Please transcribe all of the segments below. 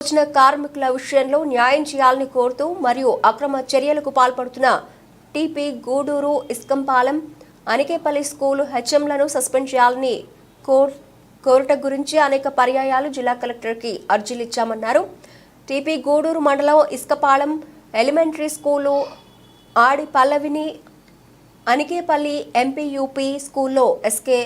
వచ్చిన కార్మికుల విషయంలో న్యాయం చేయాలని కోరుతూ మరియు అక్రమ చర్యలకు పాల్పడుతున్న టీపీ గూడూరు ఇస్కంపాలెం అనికేపల్లి స్కూలు హెచ్ఎంలను సస్పెండ్ చేయాలని కోర్ కోరుట గురించి అనేక పర్యాయాలు జిల్లా కలెక్టర్కి అర్జీలు ఇచ్చామన్నారు. టీపీ గూడూరు మండలం ఇస్కపాలెం ఎలిమెంటరీ స్కూలు ఆడి పల్లవిని అనికేపల్లి ఎంపీయూపీ స్కూల్లో ఎస్కే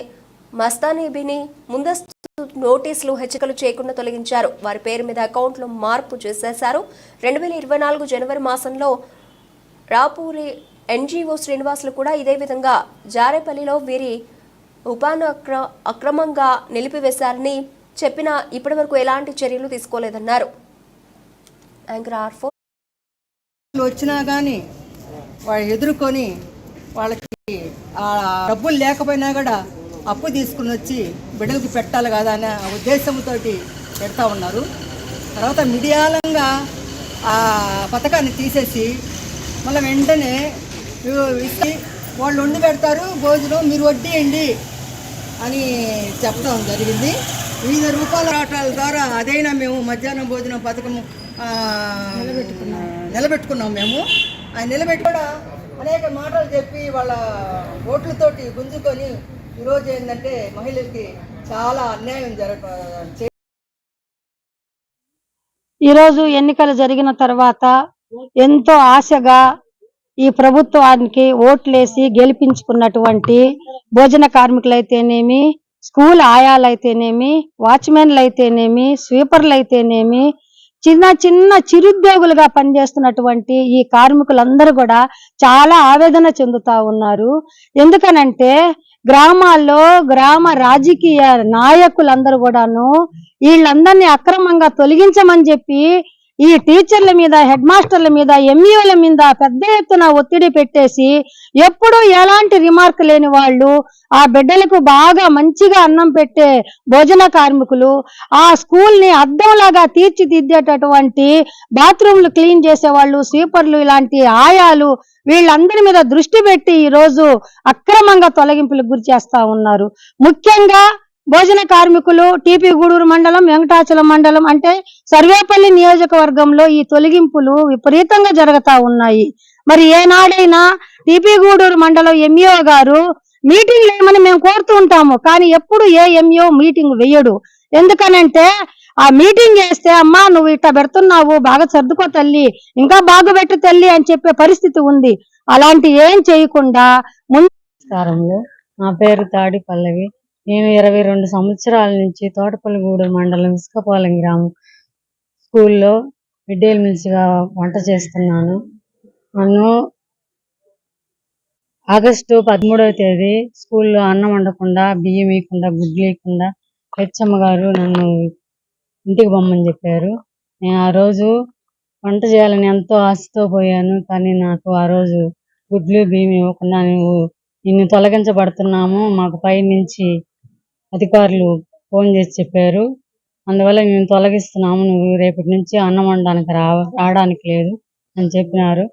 మస్తానీబిని ముందస్తు నోటీసులు హెచ్చరికలు చేయకుండా తొలగించారు. వారి పేరు మీద అకౌంట్లో మార్పు చేసేశారు. రెండు వేల ఇరవై నాలుగు జనవరి మాసంలో రాపూరి ఎన్జీఓ శ్రీనివాసులు కూడా ఇదే విధంగా జారేపల్లిలో వీరి ఉపాను అక్ర అక్రమంగా నిలిపివేశారని చెప్పినా ఇప్పటివరకు ఎలాంటి చర్యలు తీసుకోలేదన్నారు. యాంకర్ ఆర్ వచ్చినా కానీ వాళ్ళు ఎదుర్కొని వాళ్ళకి డబ్బులు లేకపోయినా కూడా అప్పు తీసుకుని వచ్చి బిడ్డలకి పెట్టాలి కదా అనే ఉద్దేశంతో పెడతా ఉన్నారు. తర్వాత మిడియాలంగా ఆ పథకాన్ని తీసేసి మళ్ళీ వెంటనే ఇచ్చి వాళ్ళు వండి పెడతారు భోజనం మీరు వడ్డీయండి అని చెప్పడం జరిగింది. వివిధ రూపాల ఆటల ద్వారా అదైనా మేము మధ్యాహ్నం భోజనం పథకం నిలబెట్టుకున్నాం నిలబెట్టుకున్నాం మేము. ఆ నిలబెట్టి కూడా అనేక మాటలు చెప్పి వాళ్ళ ఓట్లతోటి గుంజుకొని ఈరోజు ఏంటంటే మహిళలకి చాలా అన్యాయం జరగ ఈరోజు ఎన్నికలు జరిగిన తర్వాత ఎంతో ఆశగా ఈ ప్రభుత్వానికి ఓట్లేసి గెలిపించుకున్నటువంటి భోజన కార్మికులైతేనేమి స్కూల్ ఆయాలైతేనేమి వాచ్మెన్లు అయితేనేమి స్వీపర్లు అయితేనేమి చిన్న చిన్న చిరుద్యోగులుగా పనిచేస్తున్నటువంటి ఈ కార్మికులందరూ కూడా చాలా ఆవేదన చెందుతా ఉన్నారు. ఎందుకనంటే గ్రామాల్లో గ్రామ రాజకీయ నాయకులందరూ కూడాను వీళ్ళందరినీ అక్రమంగా తొలగించమని చెప్పి ఈ టీచర్ల మీద హెడ్ మాస్టర్ల మీద ఎంఈఓల మీద పెద్ద ఎత్తున ఒత్తిడి పెట్టేసి ఎప్పుడూ ఎలాంటి రిమార్క్ లేని వాళ్ళు ఆ బిడ్డలకు బాగా మంచిగా అన్నం పెట్టే భోజన కార్మికులు ఆ స్కూల్ని అద్దంలాగా తీర్చిదిద్దేటటువంటి బాత్రూమ్లు క్లీన్ చేసేవాళ్ళు స్వీపర్లు ఇలాంటి ఆయాలు వీళ్ళందరి మీద దృష్టి పెట్టి ఈ రోజు అక్రమంగా తొలగింపులకు గురి చేస్తా ఉన్నారు. ముఖ్యంగా భోజన కార్మికులు టీపీ గూడూరు మండలం వెంకటాచలం మండలం అంటే సర్వేపల్లి నియోజకవర్గంలో ఈ తొలగింపులు విపరీతంగా జరుగుతా ఉన్నాయి. మరి ఏనాడైనా టీపీ గూడూరు మండలం ఎంఈఓ గారు మీటింగ్ లేమని మేము కోరుతూ ఉంటాము కానీ ఎప్పుడు ఏ ఎంఈఓ మీటింగ్ వేయడు. ఎందుకనంటే ఆ మీటింగ్ చేస్తే అమ్మా నువ్వు ఇట్లా పెడుతున్నావు బాగా సర్దుకో తల్లి ఇంకా బాగా పెట్టు తల్లి అని చెప్పే పరిస్థితి ఉంది. అలాంటి ఏం చేయకుండా ముందు నా పేరు తాడి పల్లవి. నేను ఇరవై రెండు సంవత్సరాల నుంచి తోటపల్లిగూడెం మండలం ఇసుకపాలెం గ్రామం స్కూల్లో మిడ్డే మిల్స్గా వంట చేస్తున్నాను. నన్ను ఆగస్టు పదమూడవ తేదీ స్కూల్లో అన్నం వండకుండా బియ్యం ఇవ్వకుండా గుడ్లు ఇవ్వకుండా హెచ్ఎమ్మ గారు నన్ను ఇంటికి బొమ్మని చెప్పారు. నేను ఆ రోజు వంట చేయాలని ఎంతో ఆశతో పోయాను కానీ నాకు ఆ రోజు గుడ్లు బియ్యం ఇవ్వకుండా నువ్వు నిన్ను తొలగించబడుతున్నాము. మాకు పై నుంచి అధికారులు ఫోన్ చేసి చెప్పారు. అందువల్ల మేము తొలగిస్తున్నాము. నువ్వు రేపటి నుంచి అన్నం వండడానికి రా రావడానికి లేదు అని చెప్పినారు.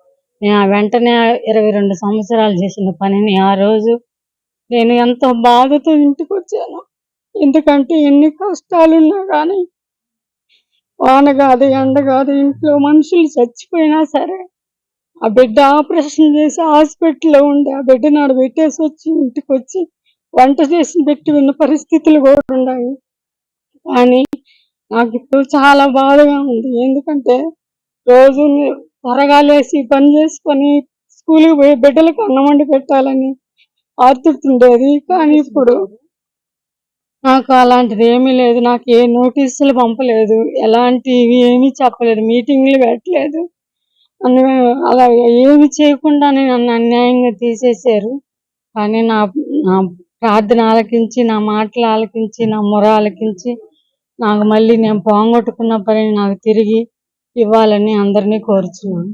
నేను వెంటనే ఇరవై రెండు సంవత్సరాలు చేసిన పనిని ఆ రోజు నేను ఎంతో బాధతో ఇంటికి వచ్చాను. ఎందుకంటే ఎన్ని కష్టాలున్నా కానీ వాన కాదు ఎండ కాదు ఇంట్లో మనుషులు చచ్చిపోయినా సరే ఆ బిడ్డ ఆపరేషన్ చేసి హాస్పిటల్లో ఉండి ఆ బిడ్డ నాడు పెట్టేసి వచ్చి ఇంటికి వచ్చి వంట చేసి పెట్టి ఉన్న పరిస్థితులు కూడా ఉన్నాయి. కానీ నాకు ఇప్పుడు చాలా బాధగా ఉంది. ఎందుకంటే రోజు త్వరగా లేచి పని చేసుకొని స్కూల్కి పోయి బిడ్డలకు అన్నం వండి పెట్టాలని ఆర్తుండేది కానీ ఇప్పుడు నాకు అలాంటిది ఏమీ లేదు. నాకు ఏ నోటీసులు పంపలేదు. ఎలాంటివి ఏమీ చెప్పలేదు. మీటింగ్లు పెట్టలేదు. నన్ను అలా ఏమి చేయకుండానే నన్ను అన్యాయంగా తీసేశారు. కానీ నా నా ప్రార్థన ఆలకించి నా మాటలు ఆలకించి నా మొర ఆలకించి నాకు మళ్ళీ నేను పోగొట్టుకున్న పని నాకు తిరిగి ఇవ్వాలని అందరినీ కోరుచున్నాను.